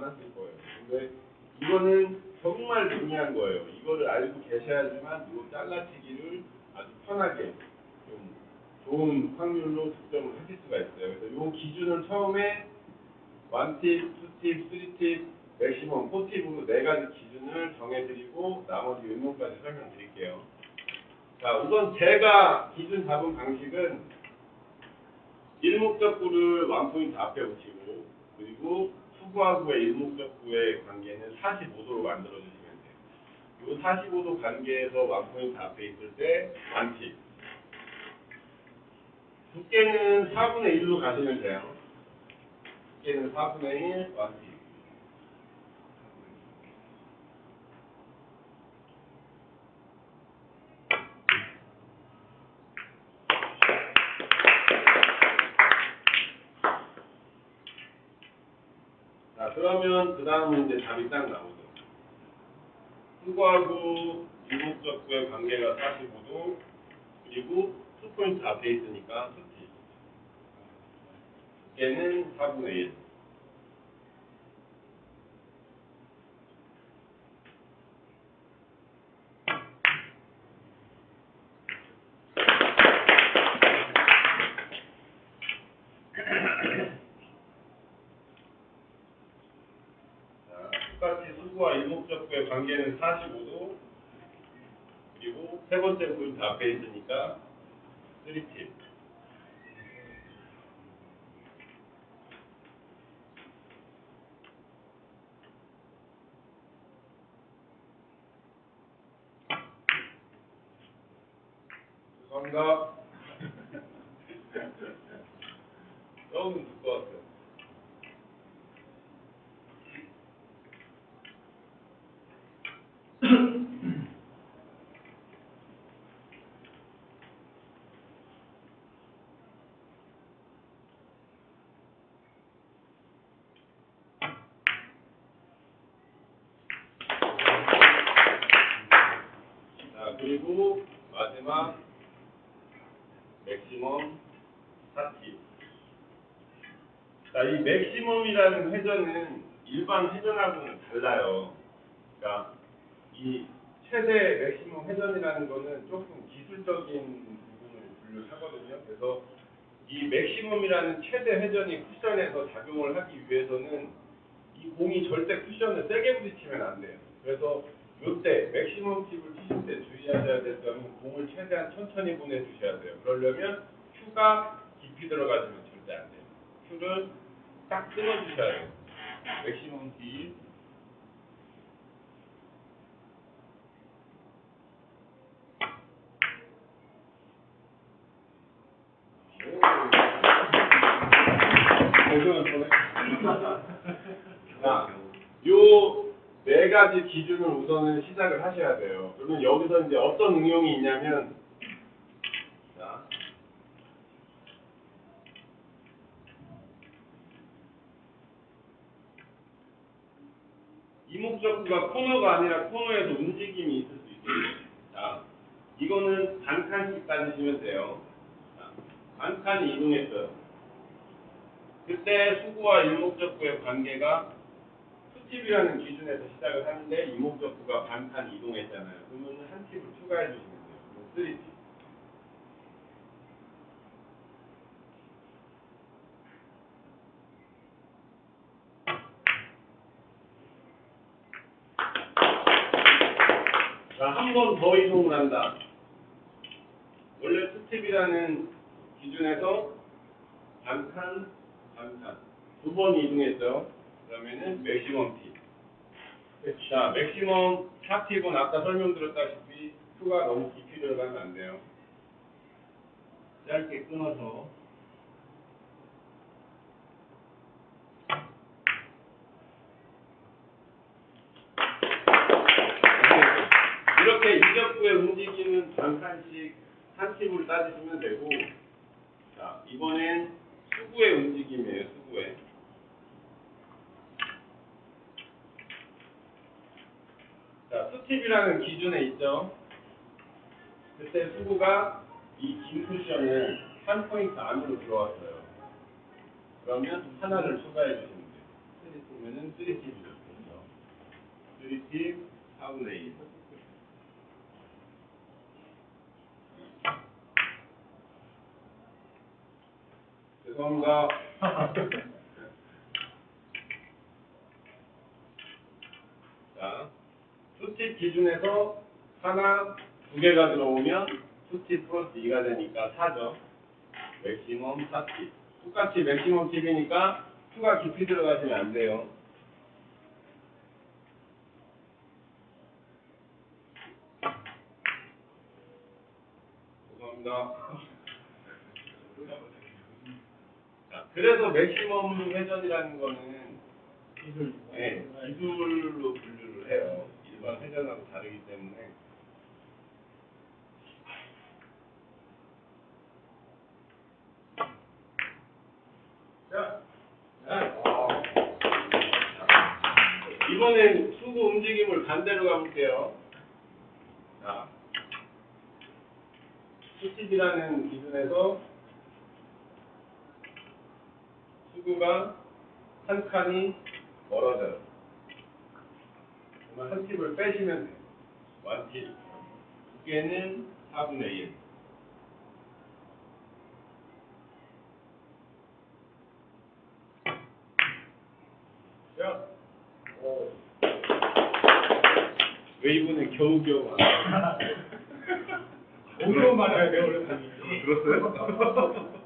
많았을 거예요. 근데 이거는 정말 중요한 거예요. 이거를 알고 계셔야지만 이 잘라치기를 아주 편하게 좀 좋은 확률로 측정을 하실 수가 있어요. 그래서 이 기준을 처음에 원팁, 투팁, 쓰리팁, 맥시멈, 포팁으로 네 가지 기준을 정해드리고 나머지 응용까지 설명드릴게요. 자, 우선 제가 기준 잡은 방식은 일목적구를 완포인트 앞에 붙이고 그리고 투구하고의 일목적구의 관계는 45도로 만들어 주시면 돼요. 이 45도 관계에서 완포인트 앞에 있을 때 완팁. 두께는 4분의 1로 가시면 돼요. 두께는 4분의 1 완팁. 그러면 그 다음은 이제 답이 딱 나오죠. 투구하고 일목적구의 관계가 45도, 그리고 투포인트 앞에 있으니까 수치. 두께는 4분의 1. 자, 똑같이 수구와 일목적구의 관계는 45도 번째 포인트 앞에 있으니까 3팁 죄송합니다. 조금 두꺼웠어요 자, 그리고 마지막 맥시멈 4팁. 자, 이 맥시멈이라는 회전은 일반 회전하고는 달라요. 그러니까 이 최대 맥시멈 회전이라는 거는 조금 기술적인 부분을 분류하거든요. 그래서 이 맥시멈이라는 최대 회전이 쿠션에서 작용을 하기 위해서는 이 공이 절대 쿠션을 세게 부딪히면 안 돼요. 그래서 이때 맥시멈 팁을 치실 때 주의하셔야 될 점은 공을 최대한 천천히 보내주셔야 돼요. 그러려면 큐가 깊이 들어가지면 절대 안 돼요. 큐를 딱 돼요. 맥시멈 팁. 자, 요 네 가지 기준을 우선은 시작을 하셔야 돼요. 그러면 여기서 이제 어떤 응용이 있냐면, 자, 이목적구가 코너가 아니라 코너에서 움직임이 있을 수 있어요. 자, 이거는 반 칸씩 따지시면 돼요. 자, 반 칸이 이동했어요. 그때 수구와 일목적구의 관계가 수팁이라는 기준에서 시작을 하는데 이목적구가 반칸 이동했잖아요. 그러면 한 팁을 추가해 주시면 돼요. 그럼 3팁. 자, 한 번 더 이동을 한다. 원래 수팁이라는 기준에서 반칸, 반칸 두번 이동했죠. 그러면은 맥시멈 팁. 자, 맥시멈 4팁은 아까 설명드렸다시피 큐가 너무 깊이 들어가면 안 돼요. 짧게 끊어서 이렇게 이적구의 움직임은 반칸씩 한 팁을 따지시면 되고 자, 이번엔 수구의 움직임이에요, 수구의. 자, 수팁이라는 기준에 있죠. 그때 수구가 이 긴 쿠션을 한 포인트 안으로 들어왔어요. 그러면 하나를 추가해 주시면 돼요. 3팁이면은 3팁이죠. 그렇죠. 3팁 4분의 1. 죄송합니다. 자, 수팁 기준에서 하나, 두 개가 들어오면 수팁 플러스 2가 되니까 4죠. 맥시멈 4팁. 똑같이 맥시멈 팁이니까 추가 깊이 들어가시면 안 돼요. 죄송합니다. 자, 그래서 맥시멈 회전이라는 거는 네, 기술로 분류를 해요. 일반 회전하고 다르기 때문에. 자, 자. 이번엔 수구 움직임을 반대로 가볼게요. 자, 수집이라는 기준에서 수구가 한 칸이 멀어져요. 그러면 한 팁을 빼시면 돼요. 완팁. 두 개는 4분의 1. 자, 오. 왜 이번엔 겨우겨우 안 말이야, 내 어려운 말이. 들었어요?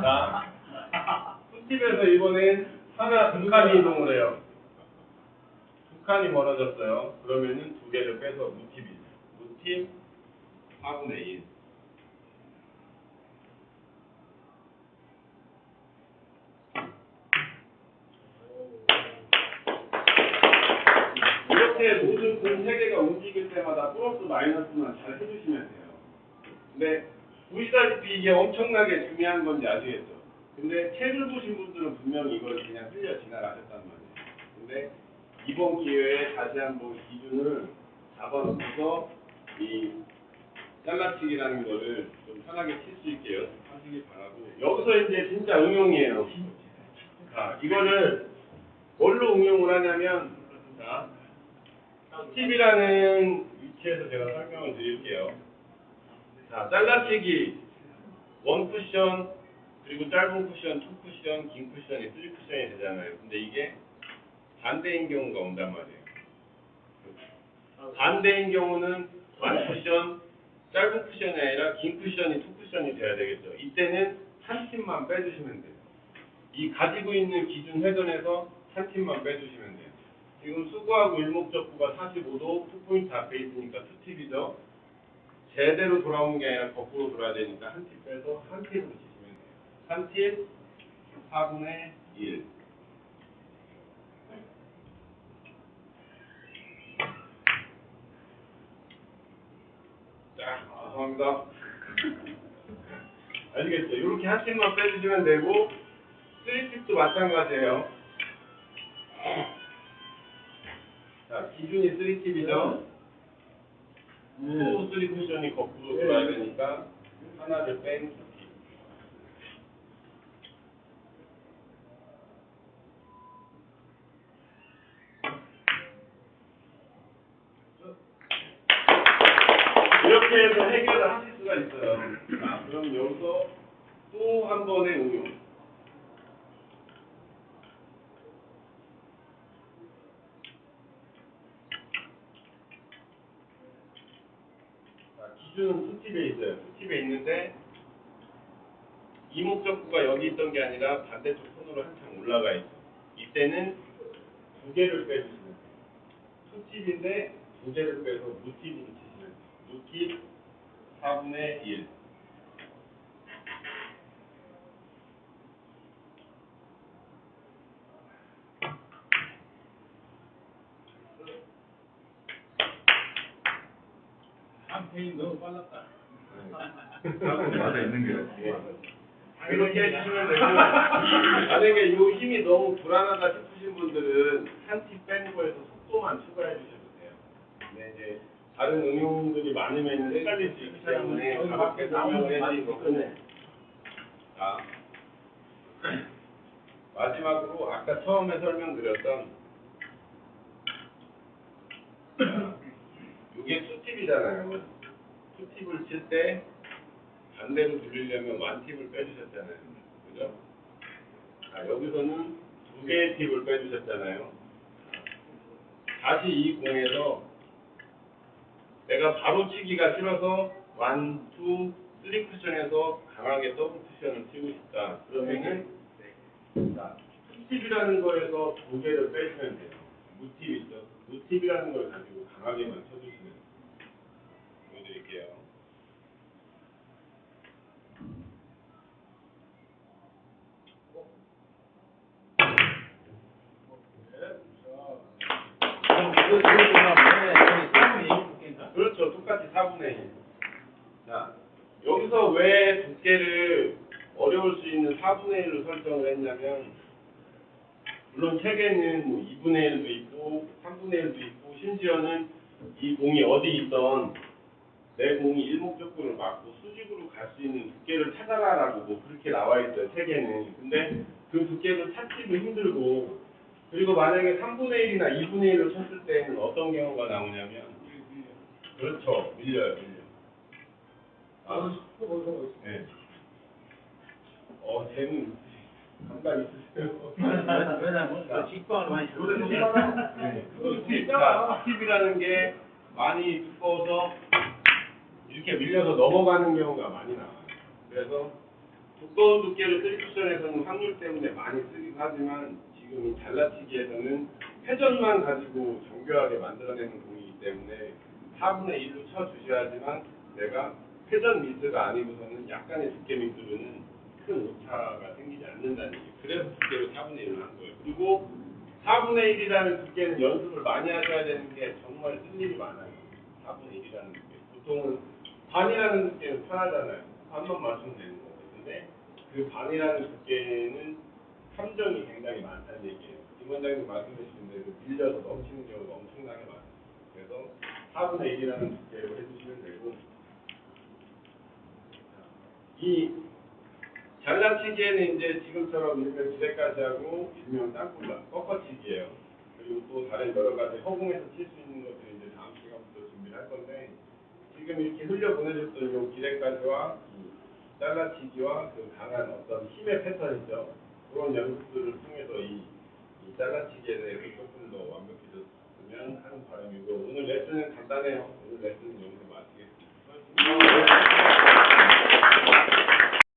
자, 숲집에서 이번엔 하나, 두 칸이 이동을 해요. 두 칸이 멀어졌어요. 그러면은 두 개를 빼서 무팁이 무팁 4분의 1. 이렇게 모든 공 3개가 움직일 때마다 플러스 마이너스만 잘 해주시면 돼요. 근데 보시다시피 이게 엄청나게 중요한 건지 아시겠죠? 근데 책을 보신 분들은 분명히 이걸 그냥 흘려 지나가셨단 말이에요. 근데 이번 기회에 다시 한번 기준을 잡아놓고서 이 잘라치기라는 거를 좀 편하게 칠 수 있게 연습하시길 바라고 여기서 이제 진짜 응용이에요. 자, 이거를 뭘로 응용을 하냐면 자, 팁이라는 위치에서 제가 설명을 드릴게요. 자, 잘라치기 원 쿠션 그리고 짧은 쿠션, 투 쿠션, 긴 쿠션이 쓰리 쿠션이 되잖아요. 근데 이게 반대인 경우가 온단 말이에요. 반대인 경우는 원 쿠션, 짧은 쿠션이 아니라 긴 쿠션이 투 쿠션이 돼야 되겠죠. 이때는 한 팀만 빼주시면 돼요. 이 가지고 있는 기준 회전에서 한 팀만 빼주시면 돼요. 지금 수구하고 일목적구가 45도 투포인트 앞에 있으니까 투팁이죠. 제대로 돌아오는 게 아니라 거꾸로 돌아야 되니까 한 팁 빼서 한 팁으로 치시면 돼요. 한 팁, 4분의 1. 자, 죄송합니다. 아시겠죠? 이렇게 한 팁만 빼주시면 되고, 3팁도 마찬가지예요. 자, 기준이 3팁이죠? 또3 쿠션이 거꾸로 돌아야 되니까, 하나를 뺀 2팁. 이렇게 해서 해결을 하실 수가 있어요. 자, 그럼 여기서 또 한 번의 응용. 자, 기준은 수팁에 있어요. 수팁에 있는데 이목적구가 여기 있던 게 아니라 반대쪽 손으로 한참 올라가 있어. 이때는 두 개를 빼주시면 돼요. 수팁인데 두 개를 빼서 무팁으로 치시면. 무팁 4분의 1. 한 페이 너무 빨랐다. 맞아 있는 게. 예. 이렇게 해주시면 되고 만약에 이 힘이 너무 불안하다 싶으신 분들은 한팁 빼는 거에서 속도만 추가해 주셔도 돼요. 근데 이제 다른 응용들이 많으면 헷갈릴 수 있기 때문에 가볍게 설명을 해드린 거고 자 마지막으로 아까 처음에 설명드렸던 이게 투팁이잖아요. 투팁을 칠때 반대로 누리려면 완팁을 빼주셨잖아요. 그죠? 아, 여기서는 두 개의 팁을 빼주셨잖아요. 다시 이 공에서 내가 바로 치기가 싫어서 원, 투, 쓰리 쿠션에서 강하게 더블 쿠션을 치고 싶다. 그러면은 자, 투팁이라는 거에서 두 개를 빼시면 돼요. 무팁 있죠? 무팁이라는 걸 가지고 강하게만 쳐주시면. 보여드릴게요. 그렇죠. 똑같이 4분의 1. 자, 여기서 왜 두께를 어려울 수 있는 4분의 1로 설정을 했냐면, 물론 책에는 뭐 2분의 1도 있고, 3분의 1도 있고, 심지어는 이 공이 어디 있던 내 공이 일목적구를 맞고 수직으로 갈 수 있는 두께를 찾아라라고 뭐 그렇게 나와 있어요, 책에는. 근데 그 두께를 찾기도 힘들고, 그리고 만약에 3분의 1이나 2분의 1로 쳤을 때는 어떤 경우가 나오냐면, 그렇죠. 밀려요, 밀려. 아, 네. 어, 쟤는 감각 있으세요. 왜냐면 직방을 많이 네. 그 팁, 자, 팁이라는 게 많이 두꺼워서 이렇게 밀려서 넘어가는 경우가 많이 나와요. 그래서 두꺼운 두께를 쓰리쿠션에서는 확률 때문에 많이 쓰기도 하지만 지금 이 잘라치기에서는 회전만 가지고 정교하게 만들어내는 공이기 때문에 4분의 1로 쳐주셔야지만 내가 회전 미스가 아니고서는 약간의 두께 미스로는 큰 오차가 생기지 않는다는 얘기예요. 그래서 두께를 4분의 1로 한 거예요. 그리고 4분의 1이라는 두께는 연습을 많이 하셔야 되는 게 정말 쓸 일이 많아요. 4분의 1이라는 두께. 보통은 반이라는 두께는 편하잖아요. 반만 맞추면 되는 거거든요. 근데 그 반이라는 두께는 함정이 굉장히 많다는 얘기예요. 김 원장님 말씀하신 대로 밀려서 넘치는 경우가 엄청나게 많아요. 그래서 4분의 1이라는 두께로 해주시면 되고 이 잘라치기에는 이제 지금처럼 일명 기대까지 하고 일명 땅굴라 꺾어치기예요. 그리고 또 다른 여러 가지 허공에서 칠 수 있는 것들을 이제 다음 시간부터 준비를 할 건데 지금 이렇게 흘려 보내줬던 요 기대까지와 이 잘라치기와 그 강한 어떤 힘의 패턴이죠. 그런 연습들을 통해서 이, 이 잘라치기에 대해서 조금 더 완벽해졌으면 하는 바람이고 오늘 레슨은 간단해요. 오늘 레슨은 여기서 마치겠습니다.